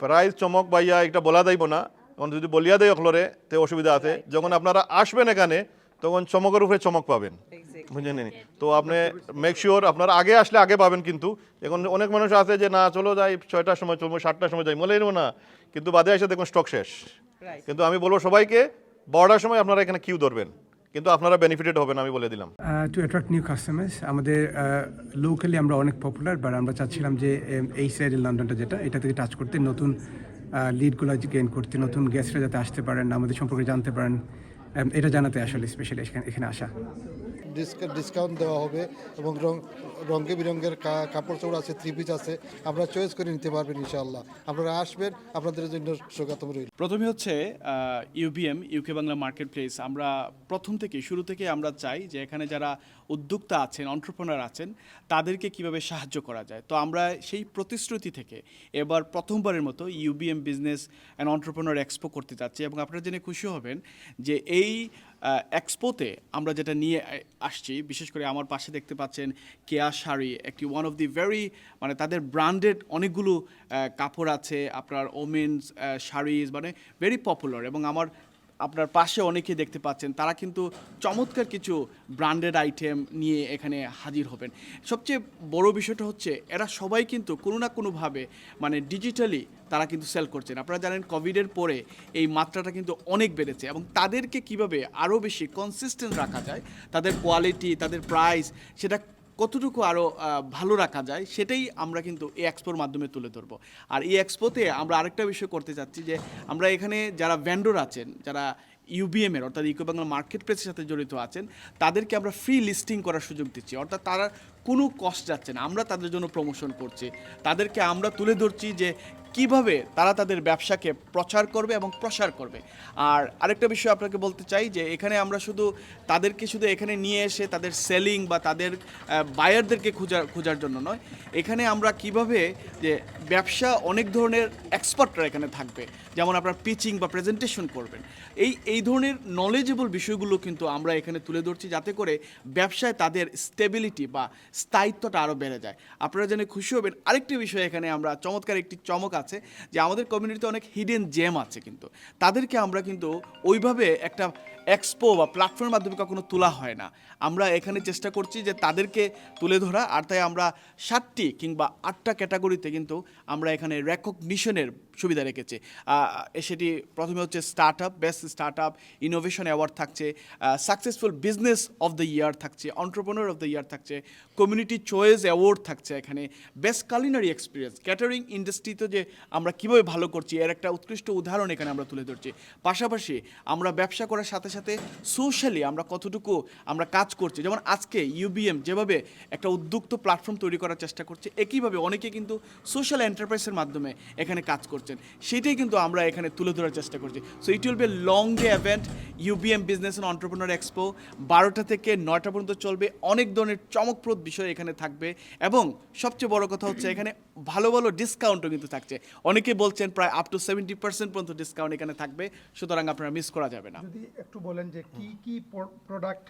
Price চমক বাইয়া একটা বলা যাইব না। তখন যদি বলিয়া দেয় অকলরে তে অসুবিধা আছে। যখন আপনারা আসবেন এখানে তখন চমকের উপরে চমক পাবেন। বুঝলেন নি? তো আপনি মেক শিওর আপনারা আগে আসলে আগে পাবেন কিন্তু। এখন অনেক মানুষ আছে যে না চলো যাই ছয়টার সময় চলবো সাতটার সময় যাই। মনে নেব না। কিন্তু বাদে এসে দেখুন স্টক শেষ। কিন্তু আমি বলব সবাইকে বারোটার সময় আপনারা এখানে কিউ ধরবেন। কিন্তু আপনারা বেনিফিটেড হবেন আমি বলে দিলাম। টু অ্যাট্রাক্ট নিউ কাস্টমার্স আমাদের লোকালি আমরা অনেক পপুলার বাট আমরা চাচ্ছিলাম যে um, এই সাইডের লন্ডনটা যেটা এটা থেকে টাচ করতে নতুন লিডগুলো গেইন করতে নতুন গেস্টরা যাতে আসতে পারেন আমাদের সম্পর্কে জানতে পারেন um, এটা জানাতে আসলে স্পেশালি এখানে আসা। ডিসকাউন্ট দেওয়া হবে এবং রং রঙে বিরঙ্গের কাপড় চোপড় আছে থ্রি পিস আছে আপনারা চয়েস করে নিতে পারবেন ইনশাআল্লাহ। আপনারা আসবেন, আপনাদের জন্য স্বাগতম রইল। প্রথমে হচ্ছে UBM UK Bangla market place আমরা প্রথম থেকে, শুরু থেকে আমরা চাই যে এখানে যারা উদ্যোক্তা আছেন অন্টারপ্রনার আছেন, তাদেরকে কীভাবে সাহায্য করা যায়। তো আমরা সেই প্রতিশ্রুতি থেকে এবার প্রথমবারের মতো UBM business and entrepreneur expo করতে যাচ্ছি এবং আপনারা জেনে খুশি হবেন যে এই এক্সপোতে আমরা যেটা নিয়ে আসছি, বিশেষ করে আমার পাশে দেখতে পাচ্ছেন কেয়া শাড়ি, একটি ওয়ান অফ দি ভেরি মানে তাদের ব্র্যান্ডেড অনেকগুলো কাপড় আছে। আপনার ওমেন্স শাড়িজ মানে ভেরি পপুলার এবং আমার আপনার পাশে অনেকে দেখতে পাচ্ছেন, তারা কিন্তু চমৎকার কিছু ব্র্যান্ডেড আইটেম নিয়ে এখানে হাজির হবেন। সবচেয়ে বড় বিষয়টা হচ্ছে, এরা সবাই কিন্তু কোনো না কোনোভাবে মানে ডিজিটালি তারা কিন্তু সেল করছেন। আপনারা জানেন কোভিডের পরে এই মাত্রাটা কিন্তু অনেক বেড়েছে এবং তাদেরকে কীভাবে আরও বেশি কনসিস্টেন্ট রাখা যায়, তাদের কোয়ালিটি তাদের প্রাইস সেটা কতটুকু আরও ভালো রাখা যায় সেটাই আমরা কিন্তু এই এক্সপোর মাধ্যমে তুলে ধরবো। আর এই এক্সপোতে আমরা আরেকটা বিষয় করতে চাচ্ছি যে আমরা এখানে যারা ভ্যান্ডর আছেন, যারা ইউবিএম এর, অর্থাৎ ইকো বাংলা মার্কেট প্লেসের সাথে জড়িত আছেন, তাদেরকে আমরা ফ্রি লিস্টিং করার সুযোগ দিচ্ছি। অর্থাৎ তারা কোনো কষ্ট যাচ্ছে না, আমরা তাদের জন্য প্রমোশন করছি। তাদেরকে আমরা তুলে ধরছি যে কীভাবে তারা তাদের ব্যবসাকে প্রচার করবে এবং প্রসার করবে। আর আরেকটা বিষয় আপনাকে বলতে চাই যে এখানে আমরা শুধু তাদেরকে শুধু এখানে নিয়ে এসে তাদের সেলিং বা তাদের বায়ারদেরকে খোঁজার খোঁজার জন্য নয়। এখানে আমরা কীভাবে যে ব্যবসা অনেক ধরনের এক্সপার্টরা এখানে থাকবে। যেমন আপনার পিচিং বা প্রেজেন্টেশন করবেন। এই এই ধরনের নলেজেবল বিষয়গুলো কিন্তু আমরা এখানে তুলে ধরছি যাতে করে ব্যবসায় তাদের স্টেবিলিটি বা স্থায়িত্বটা আরও বেড়ে যায়। আপনারা জেনে খুশি হবেন, আরেকটি বিষয় এখানে আমরা, চমৎকার একটি চমক আছে যে আমাদের কমিউনিটিতে অনেক হিডেন জেম আছে কিন্তু। তাদেরকে আমরা কিন্তু ওইভাবে একটা এক্সপো বা প্ল্যাটফর্মের মাধ্যমে কখনো তোলা হয় না। আমরা এখানে চেষ্টা করছি যে তাদেরকে তুলে ধরা, আর তাই আমরা সাতটি কিংবা আটটা ক্যাটাগরিতে কিন্তু আমরা এখানে রেকগনিশনের সুবিধা রেখেছি। সেটি প্রথমে হচ্ছে start up best start up innovation award থাকছে successful business of the year থাকছে অন্টারপ্রনার অফ দ্য ইয়ার থাকছে কমিউনিটি চয়েস অ্যাওয়ার্ড থাকছে এখানে বেস্ট কালিনারি এক্সপিরিয়েন্স ক্যাটারিং ইন্ডাস্ট্রিতে যে আমরা কীভাবে ভালো করছি, এর একটা উৎকৃষ্ট উদাহরণ এখানে আমরা তুলে ধরছি। পাশাপাশি আমরা ব্যবসা করার সাথে সাথে সোশ্যালি আমরা কতটুকু আমরা কাজ করছি, যেমন আজকে ইউবিএম যেভাবে একটা উদ্যুক্ত প্ল্যাটফর্ম তৈরি করার চেষ্টা করছে, একইভাবে অনেকে কিন্তু সোশ্যাল এন্টারপ্রাইজের মাধ্যমে এখানে কাজ করছেন, সেটাই কিন্তু আমরা এখানে তুলে ধরার চেষ্টা করছি। So it will be long day event UBM business and entrepreneur expo বারোটা থেকে নয়টা পর্যন্ত চলবে। অনেক ধরনের চমকপ্রদ বিষয় এখানে থাকবে এবং সবচেয়ে বড় কথা হচ্ছে এখানে ভালো ভালো ডিসকাউন্টও কিন্তু থাকছে। অনেকে বলছেন প্রায় আপ টু সেভেন্টি পার্সেন্ট পর্যন্ত ডিসকাউন্ট এখানে থাকবে, সুতরাং আপনারা মিস করা যাবে না। যদি একটু বলেন যে কি কি প্রোডাক্ট